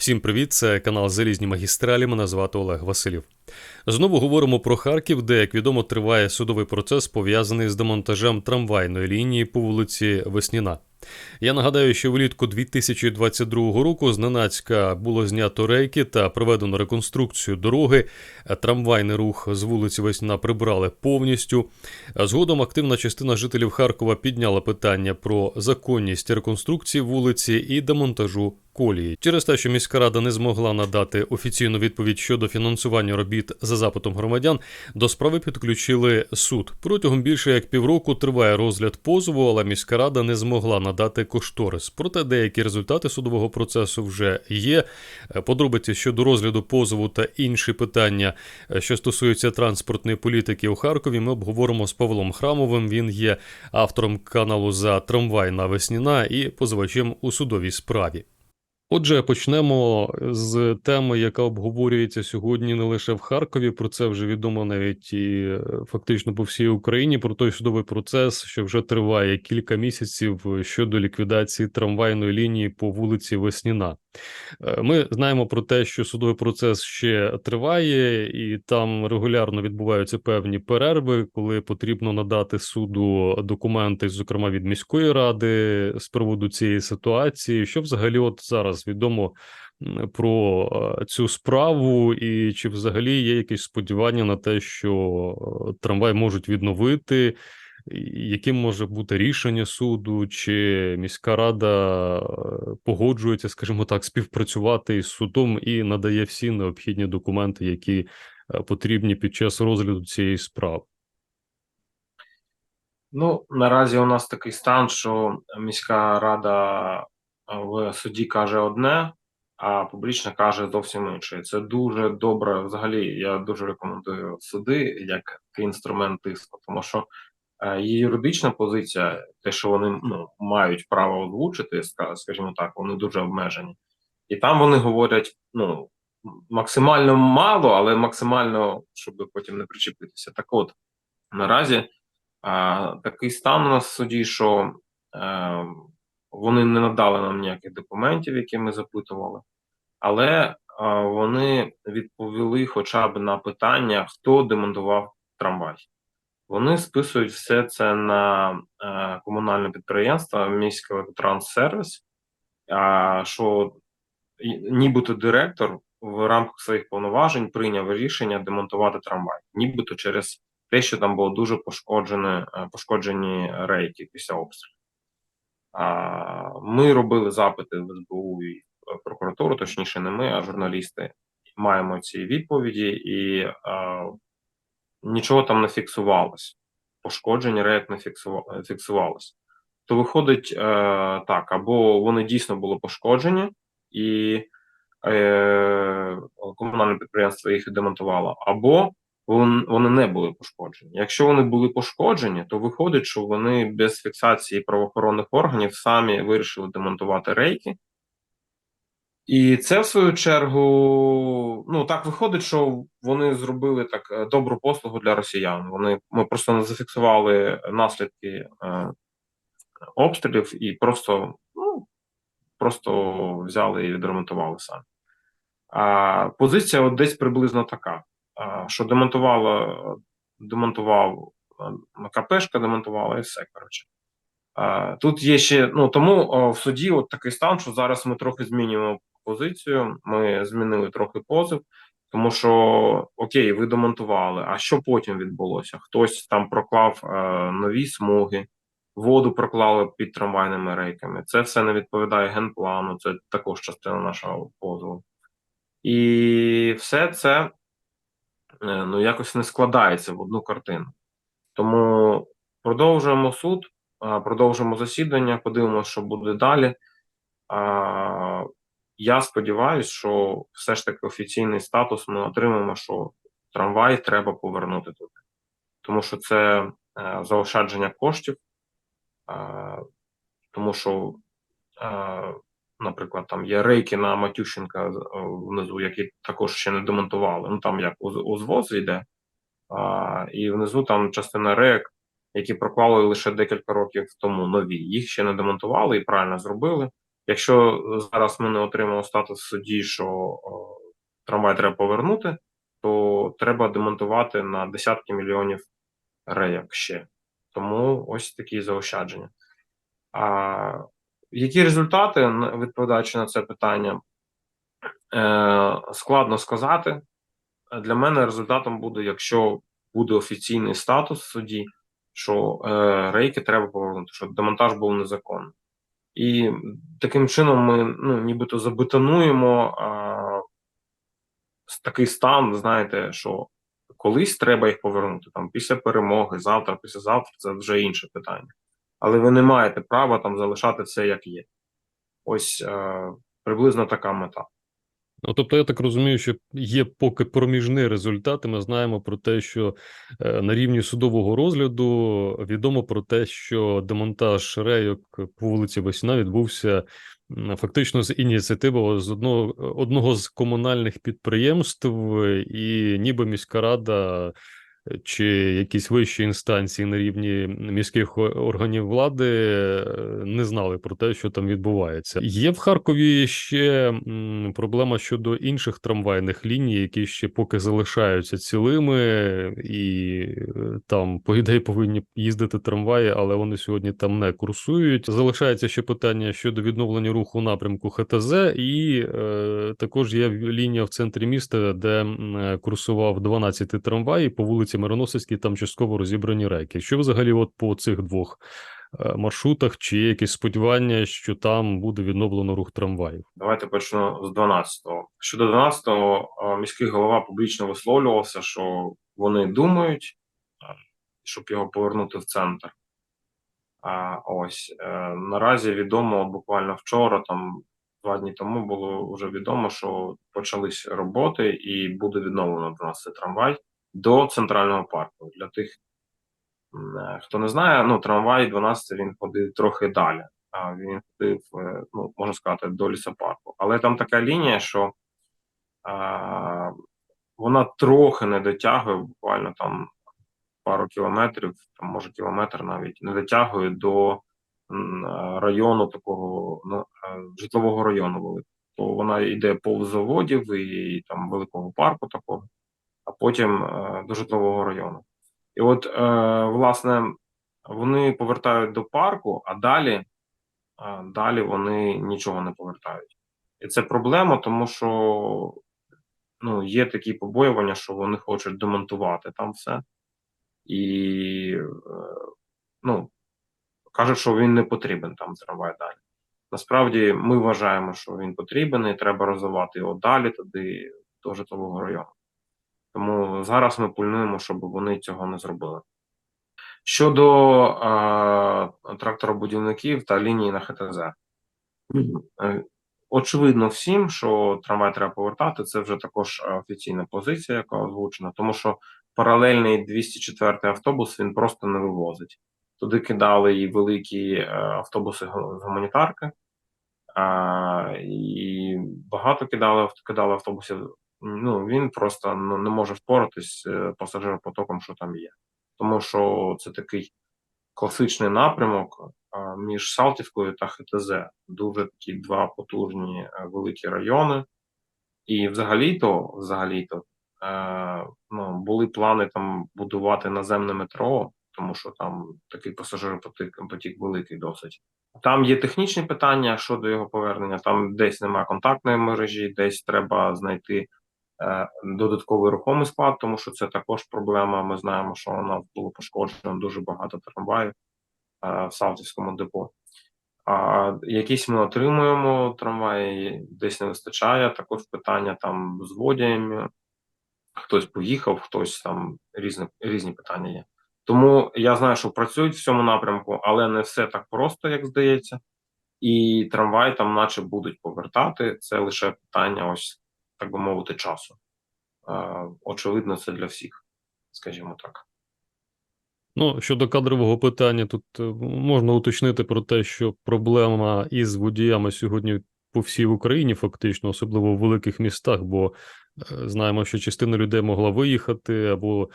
Всім привіт! Це канал Залізні магістралі. Мене звати Олег Василів. Знову говоримо про Харків, де, як відомо, триває судовий процес, пов'язаний з демонтажем трамвайної лінії по вулиці Весніна. Я нагадаю, що влітку 2022 року зненацька було знято рейки та проведено реконструкцію дороги. Трамвайний рух з вулиці Весніна прибрали повністю. Згодом активна частина жителів Харкова підняла питання про законність реконструкції вулиці і демонтажу колії. Через те, що міська рада не змогла надати офіційну відповідь щодо фінансування робіт за запитом громадян, до справи підключили суд. Протягом більше як півроку триває розгляд позову, але міська рада не змогла надати кошторис. Проте деякі результати судового процесу вже є. Подробиці щодо розгляду позову та інші питання, що стосуються транспортної політики у Харкові, ми обговоримо з Павлом Храмовим. Він є автором каналу за трамвай на Весніна і позивачем у судовій справі. Отже, почнемо з теми, яка обговорюється сьогодні не лише в Харкові. Про це вже відомо навіть і е, фактично по всій Україні. Про той судовий процес, що вже триває кілька місяців щодо ліквідації трамвайної лінії по вулиці Весніна. Е, Ми знаємо про те, що судовий процес ще триває, і там регулярно відбуваються певні перерви, коли потрібно надати суду документи, зокрема від міської ради, з приводу цієї ситуації. Що взагалі, от зараз відомо про е, цю справу, і чи взагалі є якісь сподівання на те, що е, трамвай можуть відновити? Яким може бути рішення суду, чи міська рада е, погоджується, скажімо так, співпрацювати із судом і надає всі необхідні документи, які е, потрібні під час розгляду цієї справи? Ну, наразі у нас такий стан, що міська рада е, в суді каже одне, а публічно каже зовсім інше. Це дуже добре. Взагалі, я дуже рекомендую суди як інструмент тиску, тому що юридична позиція, те, що вони ну, мають право озвучити, скажімо так, вони дуже обмежені. І там вони говорять, ну, максимально мало, але максимально, щоб потім не причепитися. Так от, наразі. А, такий стан у нас в суді, що е, вони не надали нам ніяких документів, які ми запитували, але е, вони відповіли хоча б на питання, хто демонтував трамвай. Вони списують все це на е, комунальне підприємство міський електротранссервіс, а що нібито директор в рамках своїх повноважень прийняв рішення демонтувати трамвай, нібито через те, що там було дуже пошкоджені, е, пошкоджені рейки після обстрілу. А, Ми робили запити в СБУ і прокуратуру, точніше, не ми, а журналісти. Маємо ці відповіді, і а, нічого там не фіксувалось. Пошкодження рейк не фіксува- фіксувалось. То виходить е, так, або вони дійсно були пошкоджені, і е, комунальне підприємство їх демонтувало, або вони не були пошкоджені. Якщо вони були пошкоджені, то виходить, що вони без фіксації правоохоронних органів самі вирішили демонтувати рейки. І це, в свою чергу, ну так виходить, що вони зробили так е, добру послугу для росіян. Вони ми просто не зафіксували наслідки е, обстрілів і просто, ну, просто взяли і відремонтували самі. А позиція от десь приблизно така а, що демонтувала, демонтував а, КПшка, демонтувала і все. Коротше. А, Тут є ще, ну тому а, в суді от такий стан, що зараз ми трохи змінюємо позицію. Ми змінили трохи позив, тому що окей, ви демонтували. А що потім відбулося? Хтось там проклав а, нові смуги, воду проклали під трамвайними рейками. Це все не відповідає генплану, це також частина нашого позову. І все це е, ну якось не складається в одну картину. Тому продовжуємо суд, а, продовжуємо засідання, подивимося, що буде далі. Я сподіваюся, що все ж таки офіційний статус ми отримаємо, що трамвай треба повернути туди, тому що це е, заощадження коштів, а, тому що. е, Наприклад, там є рейки на Матющенка е, внизу, які також ще не демонтували. Ну там як уз- узвоз йде, а, і внизу там частина рейк, які проклали лише декілька років тому нові. Їх ще не демонтували і правильно зробили. Якщо зараз ми не отримаємо статус в суді, що о, трамвай треба повернути, то треба демонтувати на десятки мільйонів рейок ще. Тому ось такі заощадження. А які результати, відповідаючи на це питання, е, складно сказати. Для мене результатом буде, якщо буде офіційний статус в суді, що е, рейки треба повернути, що демонтаж був незаконний. І таким чином ми ну, нібито забетонуємо а, такий стан, знаєте, що колись треба їх повернути, там після перемоги, завтра, післязавтра це вже інше питання. Але ви не маєте права там залишати все як є. Ось а, приблизно така мета. Ну, тобто, я так розумію, що є поки проміжний результат, і ми знаємо про те, що е, на рівні судового розгляду відомо про те, що демонтаж рейок по вулиці Весна відбувся фактично з ініціативи з одного, одного з комунальних підприємств, і ніби міська рада чи якісь вищі інстанції на рівні міських органів влади е, не знали про те, що там відбувається. Є в Харкові ще проблема щодо інших трамвайних ліній, які ще поки залишаються цілими, і е, там, по ідеї, повинні їздити трамваї, але вони сьогодні там не курсують. Залишається ще питання щодо відновлення руху у напрямку ХТЗ, і е, також є лінія в центрі міста, де е, курсував 12 трамвай, по вулиці Мироносицькій там частково розібрані рейки. Що взагалі, от по цих двох е, маршрутах, чи є якісь сподівання, що там буде відновлено рух трамваїв? Давайте почну з 12-го. Щодо 12-го, е, міський голова публічно висловлювався, що вони думають, е, щоб його повернути в центр. А ось наразі відомо, буквально вчора, там два дні тому було вже відомо, що почались роботи і буде відновлено 12 трамвай до центрального парку. Для тих, е, хто не знає, ну трамвай 12 він ходив трохи далі. А він ходив, е, ну можна сказати, до лісопарку. Але там така лінія, що а, вона трохи не дотягує, буквально там пару кілометрів, там може кілометр навіть не дотягує до е, району такого ну, житлового району. То вона йде повз заводів і там великого парку такого, а потім е, до житлового району. І от, е, власне, вони повертають до парку, а далі, а далі вони нічого не повертають. І це проблема, тому що ну, є такі побоювання, що вони хочуть демонтувати там все. І е, ну, кажуть, що він не потрібен там трамвай далі. Насправді ми вважаємо, що він потрібен і треба розвивати його далі, туди до житлового району. Тому зараз ми пильнуємо, щоб вони цього не зробили. Щодо е, тракторобудівників та лінії на ХТЗ, Е, очевидно всім, що трамвай треба повертати. Це вже також е, офіційна позиція, яка озвучена, тому що паралельний 204 автобус він просто не вивозить. Туди кидали і великі е, автобуси з гуманітарки, і багато кидали, кидали автобусів. Ну він просто ну, не може впоратись з пасажиропотоком, що там є. Тому що це такий класичний напрямок між Салтівкою та ХТЗ. Дуже такі два потужні е, великі райони. І взагалі-то, взагалі-то, е, ну, були плани там будувати наземне метро, тому що там такий пасажиропотік потік великий досить. Там є технічні питання щодо його повернення. Там десь немає контактної мережі, десь треба знайти е, додатковий рухомий склад, тому що це також проблема. Ми знаємо, що нас було пошкоджено дуже багато трамваїв е, в Салтівському депо. А якісь ми отримуємо трамваї, десь не вистачає. Також питання там з водіями. Хтось поїхав, хтось там різні, різні питання є. Тому я знаю, що працюють в цьому напрямку, але не все так просто, як здається. І трамвай там, наче, будуть повертати. Це лише питання, ось так би мовити, часу. Очевидно, це для всіх, скажімо так. Ну, щодо кадрового питання, тут е, можна уточнити про те, що проблема із водіями сьогодні по всій Україні, фактично, особливо в великих містах, бо е, знаємо, що частина людей могла виїхати або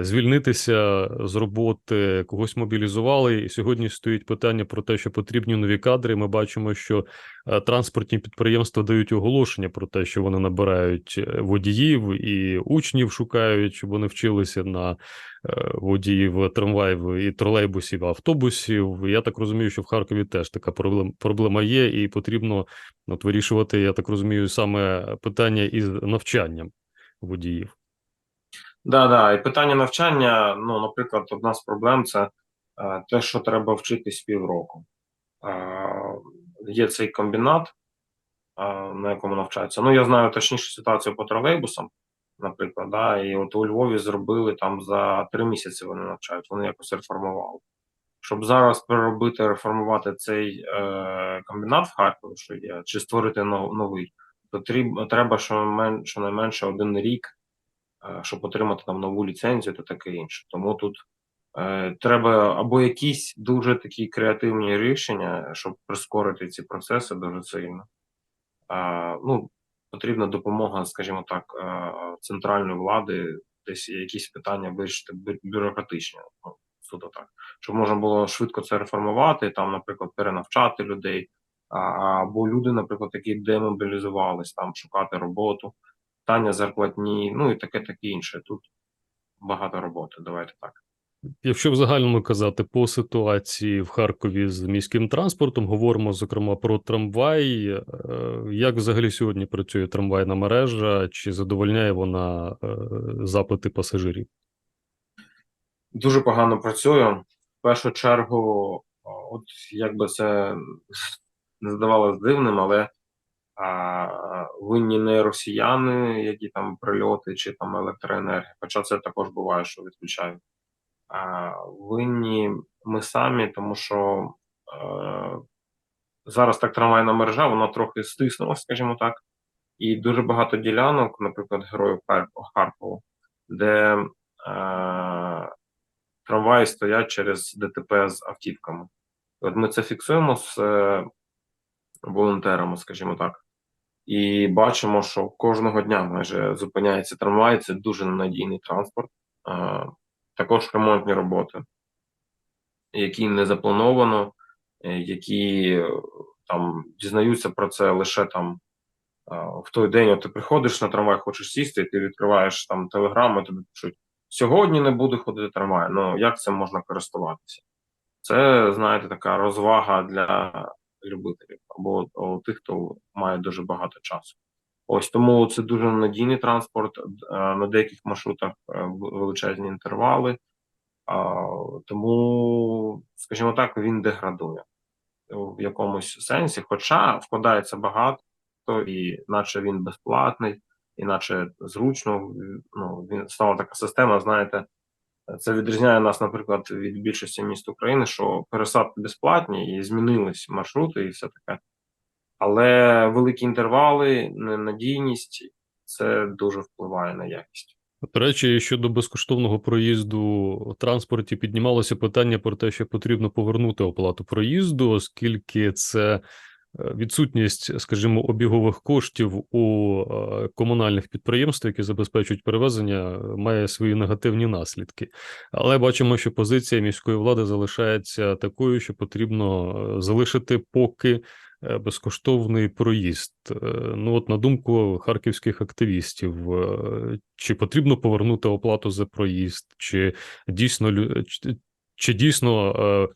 звільнитися з роботи, когось мобілізували. І сьогодні стоїть питання про те, що потрібні нові кадри. Ми бачимо, що е, транспортні підприємства дають оголошення про те, що вони набирають е, водіїв і учнів шукають, щоб вони вчилися на е, водіїв трамваїв і тролейбусів, автобусів. Я так розумію, що в Харкові теж така проблема є, і потрібно от, вирішувати, я так розумію, саме питання із навчанням водіїв. Да, да, і питання навчання. Ну, наприклад, одна з проблем це е, те, що треба вчитись півроку. Е, є цей комбінат, е, на якому навчаються. Ну, я знаю точніше ситуацію по тролейбусам, наприклад, да, і от у Львові зробили там за три місяці вони навчають, вони якось реформували. Щоб зараз переробити, реформувати цей е, комбінат в Харкові, що є, чи створити нов- новий, то треба щонаймен- щонайменше один рік щоб отримати там нову ліцензію та таке інше. Тому тут е, треба або якісь дуже такі креативні рішення, щоб прискорити ці процеси дуже сильно. Е, ну, потрібна допомога, скажімо так, е, центральної влади, десь якісь питання вирішити бюрократичні, ну, суто так, щоб можна було швидко це реформувати, там, наприклад, перенавчати людей. Або люди, наприклад, які демобілізувались, там шукати роботу, питання зарплатні, ну і таке таке інше. Тут багато роботи. Давайте так. Якщо в загальному казати по ситуації в Харкові з міським транспортом, говоримо зокрема про трамвай. Е, Як взагалі сьогодні працює трамвайна мережа? Чи задовольняє вона е, запити пасажирів? Дуже погано працює. В першу чергу, от як би це не здавалось дивним, але винні не росіяни, які там прильоти чи там електроенергія, хоча це також буває, що відключають. А, винні ми самі, тому що е, зараз так трамвайна мережа, вона трохи стиснула, скажімо так, і дуже багато ділянок, наприклад, героїв Хар- Харкову, де е, трамваї стоять через ДТП з автівками. От ми це фіксуємо з е, волонтерами, скажімо так, і бачимо, що кожного дня майже зупиняється трамвай. Це дуже ненадійний транспорт. Також ремонтні роботи, які не заплановано, е, які е, там дізнаються про це лише там в той день. От ти приходиш на трамвай, хочеш сісти, і ти відкриваєш там телеграму, і тобі пишуть: сьогодні не буде ходити трамвай. Ну як цим можна користуватися? Це, знаєте, така розвага для любителів або о, тих, хто має дуже багато часу. Ось тому це дуже надійний транспорт. е, На деяких маршрутах е, величезні інтервали. Тому, скажімо так, він деградує в якомусь сенсі, хоча вкладається багато, і наче він безплатний, і наче зручно. Ну, він стала така система, знаєте, це відрізняє нас, наприклад, від більшості міст України, що пересадки безплатні і змінились маршрути і все таке. Але великі інтервали, ненадійність це дуже впливає на якість. До речі, щодо безкоштовного проїзду у транспорті піднімалося питання про те, що потрібно повернути оплату проїзду, оскільки це відсутність, скажімо, обігових коштів у е, комунальних підприємств, які забезпечують перевезення, має свої негативні наслідки. Але бачимо, що позиція міської влади залишається такою, що потрібно е, залишити поки е, безкоштовний проїзд. Ну, от на думку харківських активістів, чи потрібно повернути оплату за проїзд, чи дійсно чи- чи дійсно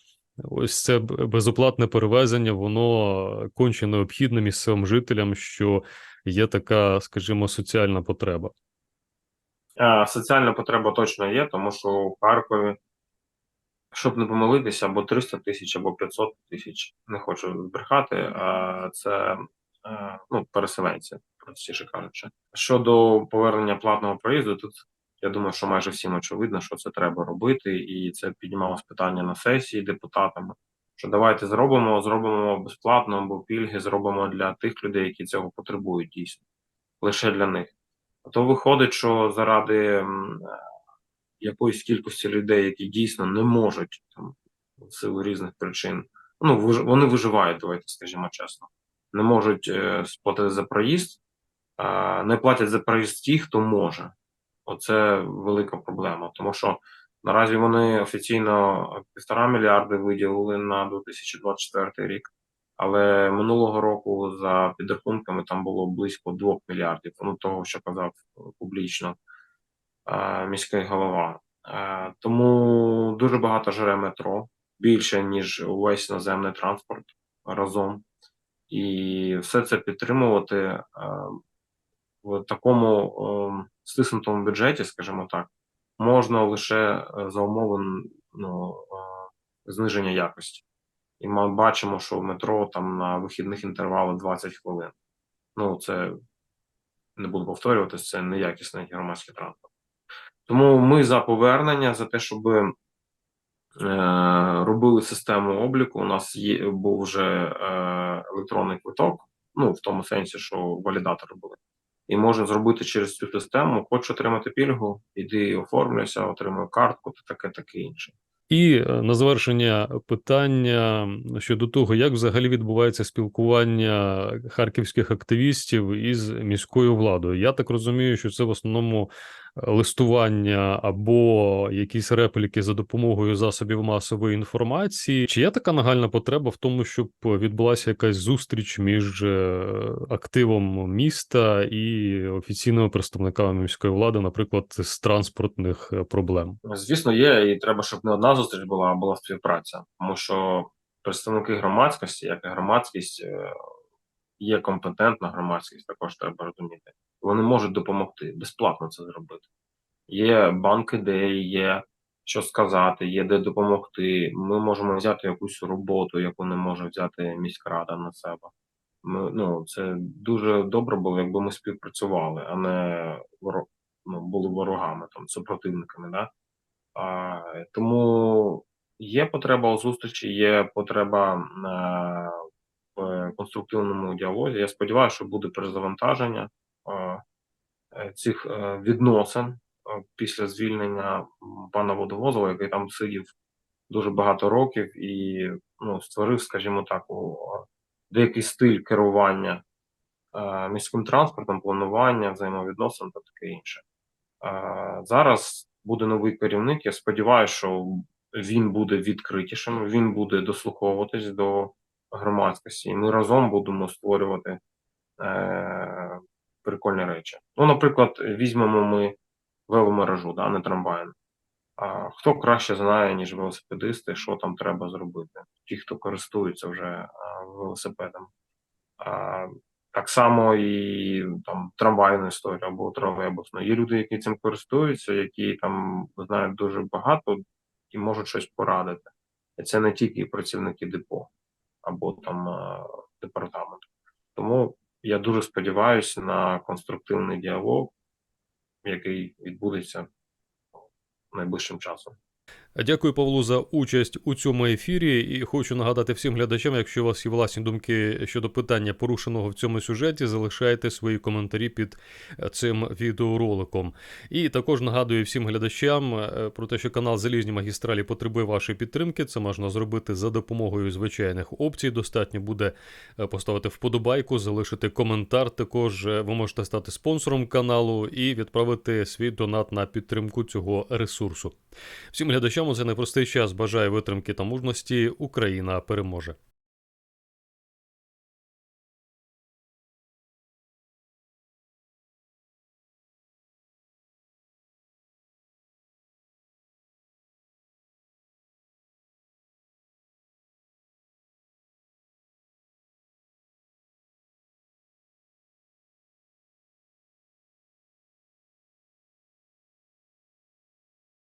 ось це безоплатне перевезення, воно конче необхідне місцевим жителям, що є така, скажімо, соціальна потреба. Соціальна потреба точно є, тому що у Харкові, щоб не помилитися, або 300 тисяч, або 500 тисяч, не хочу збрехати, е, це е, ну, переселенці, простіше кажучи. Щодо повернення платного проїзду, тут я думаю, що майже всім очевидно, що це треба робити, і це піднімалось питання на сесії депутатами. Що давайте зробимо, зробимо безплатно, або пільги зробимо для тих людей, які цього потребують дійсно, лише для них. А то виходить, що заради якоїсь кількості людей, які дійсно не можуть там в силу різних причин, ну вони виживають, давайте скажімо чесно, не можуть е, сплатити за проїзд, не платять за проїзд ті, хто може. Оце велика проблема, тому що наразі вони офіційно півтора мільярди виділили на 2024 рік, але минулого року за підрахунками там було близько 2 мільярдів. Ну того, що казав публічно е, міський голова. Е, Тому дуже багато жере метро, більше ніж увесь наземний транспорт разом. І все це підтримувати е, в такому е, стиснутому бюджеті, скажімо так, можна лише е, за умови ну, е, зниження якості. І ми бачимо, що в метро там на вихідних інтервалах 20 хвилин. Ну, це не буду повторюватися, це неякісний громадський транспорт. Тому ми за повернення, за те, щоб е, робили систему обліку. У нас є був вже е, електронний квиток, ну в тому сенсі, що валідатор робили. І може зробити через цю систему. хочу отримати пільгу, іди оформлюйся, отримую картку, та таке, таке інше. І е, на завершення питання щодо того, як взагалі відбувається спілкування харківських активістів із міською владою. Я так розумію, що це в основному листування або якісь репліки за допомогою засобів масової інформації. Чи є така нагальна потреба в тому, щоб відбулася якась зустріч між е, активом міста і офіційними представниками міської влади, наприклад, з транспортних е, проблем? Звісно, є, і треба, щоб не одна зустріч була, а була співпраця, тому що представники громадськості, як і громадськість, е, є компетентна громадськість, також треба розуміти. Вони можуть допомогти безплатно це зробити. Є банк ідей, є що сказати, є де допомогти. Ми можемо взяти якусь роботу, яку не може взяти міськрада на себе. Ми, ну, це дуже добре було, якби ми співпрацювали, а не воро, ну, були ворогами, там, супротивниками. Да? А, тому є потреба у зустрічі, є потреба е, в конструктивному діалозі. Я сподіваюся, що буде перезавантаження цих е, відносин е, після звільнення пана Водовозова, який там сидів дуже багато років і ну, створив, скажімо так, е, деякий стиль керування е, міським транспортом, планування, взаємовідносин та таке інше. Е, Зараз буде новий керівник. Я сподіваюся, що він буде відкритішим, він буде дослуховуватись до громадськості, і ми разом будемо створювати е, прикольні речі. Ну, наприклад, візьмемо ми веломережу, да, не трамвайну. А хто краще знає, ніж велосипедисти, що там треба зробити? Ті, хто користуються вже а, велосипедом. А, так само і там трамвайну історію або тролейбусну. Є люди, які цим користуються, які там знають дуже багато і можуть щось порадити. І це не тільки працівники депо або там е, департаменту. Тому я дуже сподіваюся на конструктивний діалог, який відбудеться найближчим часом. Дякую, Павлу, за участь у цьому ефірі. І хочу нагадати всім глядачам, якщо у вас є власні думки щодо питання, порушеного в цьому сюжеті, залишайте свої коментарі під цим відеороликом. І також нагадую всім глядачам е, про те, що канал Залізні магістралі потребує вашої підтримки. Це можна зробити за допомогою звичайних опцій. Достатньо буде е, поставити вподобайку, залишити коментар. Також е, ви можете стати спонсором каналу і відправити свій донат на підтримку цього ресурсу. Всім глядачам у за непростий час бажаю витримки та мужності. Україна переможе.